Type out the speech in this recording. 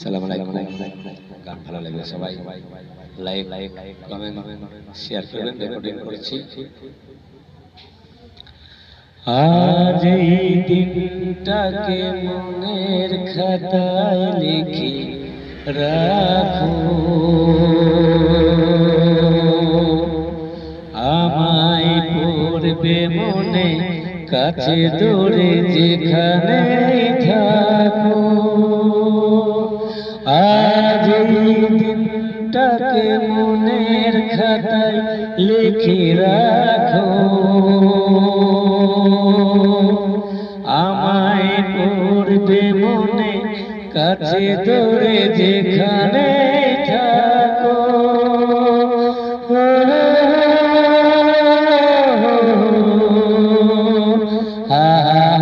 সালাম আলাইকুম। গান ভালো লাগবে সবাই লাইক লাইক কমেন্ট শেয়ার করবেন রেকর্ডিং করছি। আজ এই দিনটাকে মনের খাতায় লিখে রাখো। আমায় পড়বে মনে কাছে দৌড়ে যেখানে আজ দিনটাকে মনের খাতায় লিখে রাখো। আমায় পড়বে মনে, কাছে তোরে যেখানে থাকো। হা হা